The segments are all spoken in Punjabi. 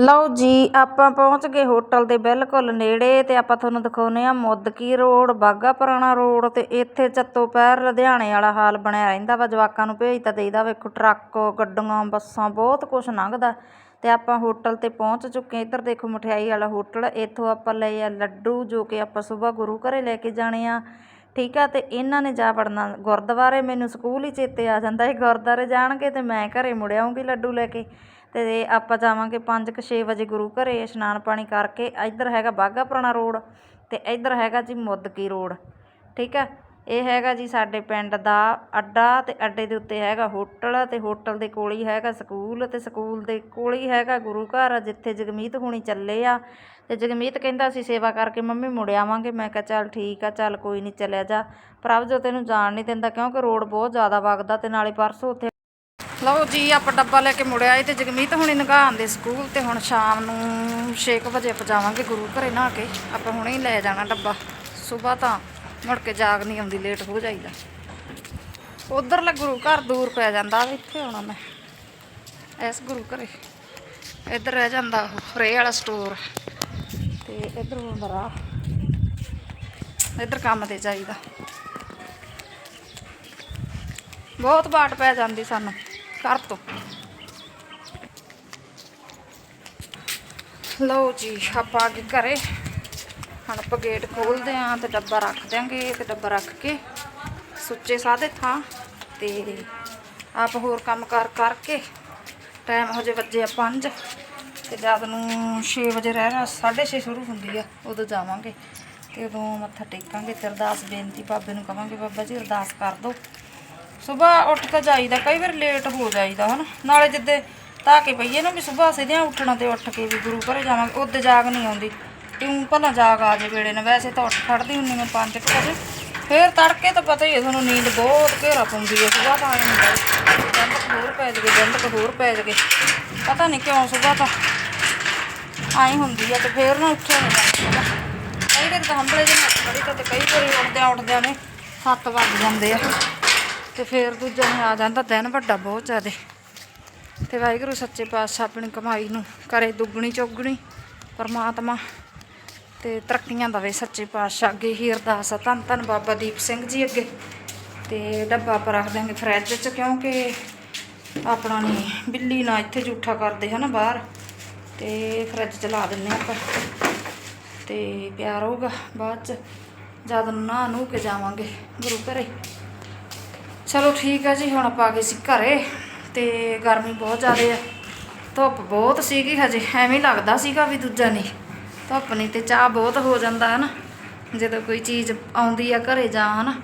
ਲਓ ਜੀ, ਆਪਾਂ ਪਹੁੰਚ ਗਏ ਹੋਟਲ ਦੇ ਬਿਲਕੁਲ ਨੇੜੇ ਤੇ ਆਪਾਂ ਤੁਹਾਨੂੰ ਦਿਖਾਉਨੇ ਆ ਮੁੱਦਕੀ ਰੋਡ ਬਾਗਾ ਪੁਰਾਣਾ ਰੋਡ ਤੇ ਇੱਥੇ ਚੱਤੋ ਪੈਰ ਲੁਧਿਆਣੇ ਵਾਲਾ ਹਾਲ ਬਣਿਆ ਰਹਿੰਦਾ ਵਾ। ਜਵਾਕਾਂ ਨੂੰ ਭੇਜ ਤਾਂ ਦੇਈਦਾ, ਵੇਖੋ ਟਰੱਕ, ਗੱਡੀਆਂ, ਬੱਸਾਂ ਬਹੁਤ ਕੁਝ ਲੰਘਦਾ। ਤੇ ਆਪਾਂ ਹੋਟਲ ਤੇ ਪਹੁੰਚ ਚੁੱਕੇ ਇੱਧਰ ਦੇਖੋ ਮਠਿਆਈ ਵਾਲਾ ਹੋਟਲ, ਇੱਥੋਂ ਆਪਾਂ ਲਏ ਆ ਲੱਡੂ ਜੋ ਕਿ ਆਪਾਂ ਸਵੇਰ ਗੁਰੂ ਘਰੇ ਲੈ ਕੇ ਜਾਣੇ ਆ। ਠੀਕ ਆ ਅਤੇ ਇਹਨਾਂ ਨੇ ਜਾ ਵੜਨਾ। ਗੁਰਦੁਆਰੇ ਮੈਨੂੰ ਸਕੂਲ ਹੀ ਚੇਤੇ ਆ ਜਾਂਦਾ ਇਹ ਗੁਰਦੁਆਰੇ ਜਾਣਗੇ ਅਤੇ ਮੈਂ ਘਰ ਮੁੜ ਆਉਂਗੀ ਲੱਡੂ ਲੈ ਕੇ। ਅਤੇ ਆਪਾਂ ਜਾਵਾਂਗੇ ਪੰਜ ਕੁ ਛੇ ਵਜੇ ਗੁਰੂ ਘਰ ਇਸ਼ਨਾਨ ਪਾਣੀ ਕਰਕੇ। ਇੱਧਰ ਹੈਗਾ ਬਾਗਾ ਪੁਰਾਣਾ ਰੋਡ ਅਤੇ ਇੱਧਰ ਹੈਗਾ ਜੀ ਮੁੱਦਕੀ ਰੋਡ। ਠੀਕ ਆ ਇਹ ਹੈਗਾ ਜੀ ਸਾਡੇ ਪਿੰਡ ਦਾ ਅੱਡਾ ਤੇ ਅੱਡੇ ਦੇ ਉੱਤੇ ਹੈਗਾ ਹੋਟਲ ਤੇ ਹੋਟਲ ਦੇ ਕੋਲ ਹੀ ਹੈਗਾ ਸਕੂਲ ਤੇ ਸਕੂਲ ਦੇ ਕੋਲ ਹੀ ਹੈਗਾ ਗੁਰੂ ਘਰ ਜਿੱਥੇ ਜਗਮੀਤ ਹੁਣੀ ਚੱਲੇ ਆ। ਤੇ ਜਗਮੀਤ ਕਹਿੰਦਾ ਅਸੀਂ ਸੇਵਾ ਕਰਕੇ ਮੰਮੀ ਮੁੜ ਆਵਾਂਗੇ। ਮੈਂ ਕਿਹਾ ਚੱਲ ਠੀਕ ਆ, ਚੱਲ ਕੋਈ ਨਹੀਂ ਚੱਲਿਆ ਜਾ। ਪ੍ਰਭਜੋਤ ਇਹਨੂੰ ਜਾਣ ਨਹੀਂ ਦਿੰਦਾ ਕਿਉਂਕਿ ਰੋਡ ਬਹੁਤ ਜ਼ਿਆਦਾ ਵਗਦਾ ਤੇ ਨਾਲੇ ਪਰਸੋਂ ਉੱਥੇ ਲਓ ਜੀ, ਆਪਾਂ ਡੱਬਾ ਲੈ ਕੇ ਮੁੜਿਆ ਏ ਤੇ ਜਗਮੀਤ ਹੁਣੀ ਨਗਾਉਣ ਦੇ ਸਕੂਲ ਤੇ ਹੁਣ ਸ਼ਾਮ ਨੂੰ 6 ਵਜੇ ਪਜਾਵਾਂਗੇ ਗੁਰੂ ਘਰੇ ਨਹਾ ਕੇ। ਆਪਾਂ ਹੁਣੇ ਹੀ ਲੈ ਜਾਣਾ ਡੱਬਾ। ਸਵੇਰ ਤਾਂ ਮੁੜ ਕੇ ਜਾਗ ਨਹੀਂ ਆਉਂਦੀ ਲੇਟ ਹੋ ਜਾਈਦਾ। ਉਧਰਲਾ ਗੁਰੂ ਘਰ ਦੂਰ ਪੈ ਜਾਂਦਾ ਇੱਥੇ ਆਉਣਾ ਮੈਂ। ਇਸ ਗੁਰੂ ਘਰੇ। ਇੱਧਰ ਰਹਿ ਜਾਂਦਾ ਉਹ ਵਾਲਾ ਸਟੋਰ ਤੇ ਇੱਧਰ ਹੁੰਦਾ ਰਾਹ ਇੱਧਰ ਕੰਮ ਤੇ ਜਾਈਦਾ। ਬਹੁਤ ਬਾਟ ਪੈ ਜਾਂਦੀ ਸਾਨੂੰ, ਘਰ ਤੋਂ। ਲਓ ਜੀ, ਆਪਾਂ ਅੱਗੇ ਘਰੇ। ਹੁਣ ਆਪਾਂ ਗੇਟ ਖੋਲਦੇ ਆਂ ਤੇ ਡੱਬਾ ਰੱਖ ਦਿਆਂਗੇ ਤੇ ਡੱਬਾ ਰੱਖ ਕੇ ਸੁੱਚੇ ਸਾਦੇ ਥਾਂ ਤੇ ਆਪ ਹੋਰ ਕੰਮ ਕਰ ਕਰਕੇ ਟਾਈਮ ਹੋ ਜੇ ਵੱਜੇ ਆ 5 ਤੇ ਜਦ ਨੂੰ 6 ਵਜੇ ਰਹਿਣਾ 6:30 ਸ਼ੁਰੂ ਹੁੰਦੀ ਆ, ਉਦੋਂ ਜਾਵਾਂਗੇ ਤੇ ਉਦੋਂ ਮੱਥਾ ਟੇਕਾਂਗੇ ਤੇ ਅਰਦਾਸ ਬੇਨਤੀ ਬਾਬੇ ਨੂੰ ਕਵਾਂਗੇ, ਬਾਬਾ ਜੀ ਅਰਦਾਸ ਕਰ ਦਿਓ ਸਵੇਰ ਉੱਠ ਕੇ ਜਾਈਦਾ, ਕਈ ਵਾਰ ਲੇਟ ਹੋ ਜਾਈਦਾ ਹਨ, ਨਾਲੇ ਜਿੱਦੇ ਤਾਂ ਕਿ ਪਈਏ ਨਾ ਵੀ ਸਵੇਰ ਸਿੱਧਿਆਂ ਉੱਠਣਾ ਤੇ ਉੱਠ ਕੇ ਵੀ ਗੁਰੂ ਘਰੇ ਜਾਵਾਂਗੇ ਉਹਦੇ ਜਾਗ ਨਹੀਂ ਆਉਂਦੀ। ਤੂੰ ਭਲਾ ਜਾਗ ਆ ਜੇ ਵੇਲੇ ਨੇ ਵੈਸੇ ਤਾਂ ਉੱਠ ਖੜਦੀ ਹੁੰਨੀ ਮੈਂ 5 ਵਜੇ। ਫੇਰ ਤੜਕੇ ਤਾਂ ਪਤਾ ਹੀ ਹੈ, ਤੁਹਾਨੂੰ ਨੀਂਦ ਬਹੁਤ ਘੇਰਾ ਪਾਉਂਦੀ ਹੈ, ਸੁਬਾਹ ਤਾਂ ਆਏ ਹੁੰਦਾ ਜੰਦ ਹੋਰ ਪੈ ਜਗੇ ਜੰਦ ਹੋਰ ਪੈ ਜਗੇ। ਪਤਾ ਨਹੀਂ ਕਿਉਂ ਸੁਬਾਹ ਤਾਂ ਆਈ ਹੁੰਦੀ ਆ ਤੇ ਫੇਰ ਨਾ ਉੱਠਿਆ ਨਹੀਂ ਜਾਂਦਾ ਕਈ ਵਾਰੀ ਤਾਂ ਹੰਬਲੇ ਜਿਹੇ ਹੱਥ ਫੜੀ ਤਾਂ ਤੇ ਕਈ ਵਾਰੀ ਉੱਠਦਿਆਂ ਉੱਠਦਿਆਂ ਨੇ 7 ਵੱਜ ਜਾਂਦੇ ਆ। ਤੇ ਫੇਰ ਦੂਜਾ ਨੇ ਆ ਜਾਂਦਾ, ਦਿਨ ਵੱਡਾ ਬਹੁਤ ਜ਼ਿਆਦਾ। ਤੇ ਵਾਹਿਗੁਰੂ ਸੱਚੇ ਪਾਤਸ਼ਾਹ ਆਪਣੀ ਕਮਾਈ ਨੂੰ ਕਰੇ ਦੁੱਗਣੀ ਚੌਗਣੀ, ਪਰਮਾਤਮਾ ਤੇ ਤਰੱਕੀਆਂ ਦਵੇ ਸੱਚੇ ਪਾਤਸ਼ਾਹ, ਅੱਗੇ ਹੀ ਅਰਦਾਸ ਆ। ਧੰਨ ਧੰਨ ਬਾਬਾ ਦੀਪ ਸਿੰਘ ਜੀ ਅੱਗੇ। ਤੇ ਡੱਬਾ ਆਪਾਂ ਰੱਖ ਦਾਂਗੇ ਫਰਿੱਜ 'ਚ ਕਿਉਂਕਿ ਆਪਣਾ ਨਹੀਂ ਬਿੱਲੀ ਨਾ ਇੱਥੇ ਜੂਠਾ ਕਰਦੇ ਹਨਾ ਬਾਹਰ। ਤੇ ਫਰਿੱਜ 'ਚ ਲਾ ਦਿੰਨੇ ਆਪਾਂ। ਤੇ ਪਿਆਰ ਹੋਊਗਾ ਬਾਅਦ 'ਚ। ਜਦ ਨੂੰ ਨਹਾ ਨੂੰ ਕੇ ਜਾਵਾਂਗੇ ਗੁਰੂ ਘਰੇ। ਚਲੋ ਠੀਕ ਆ ਜੀ, ਹੁਣ ਆਪਾਂ ਆ ਗਏ ਸੀ ਘਰੇ। ਤੇ ਗਰਮੀ ਬਹੁਤ ਜ਼ਿਆਦਾ ਹੈ ਧੁੱਪ ਬਹੁਤ ਸੀਗੀ ਹਜੇ। ਐਵੇਂ ਲੱਗਦਾ ਸੀਗਾ ਵੀ ਦੂਜਾ ਨਹੀਂ ਧੁੱਪ ਨਹੀਂ ਤੇ ਚਾਹ ਬਹੁਤ ਹੋ ਜਾਂਦਾ ਹੈ ਨਾ ਜਦੋਂ ਕੋਈ ਚੀਜ਼ ਆਉਂਦੀ ਆ ਘਰੇ ਜਾਂ ਹਨਾ,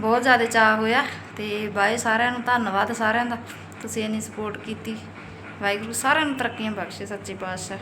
ਬਹੁਤ ਜ਼ਿਆਦਾ ਚਾਹ ਹੋਇਆ ਤੇ ਬਾਏ ਸਾਰਿਆਂ ਨੂੰ ਧੰਨਵਾਦ ਸਾਰਿਆਂ ਦਾ। ਤੁਸੀਂ ਇੰਨੀ ਸਪੋਰਟ ਕੀਤੀ। ਵਾਹਿਗੁਰੂ ਸਾਰਿਆਂ ਨੂੰ ਤਰੱਕੀਆਂ ਬਖਸ਼ੇ ਸੱਚੇ ਪਾਤਸ਼ਾਹ।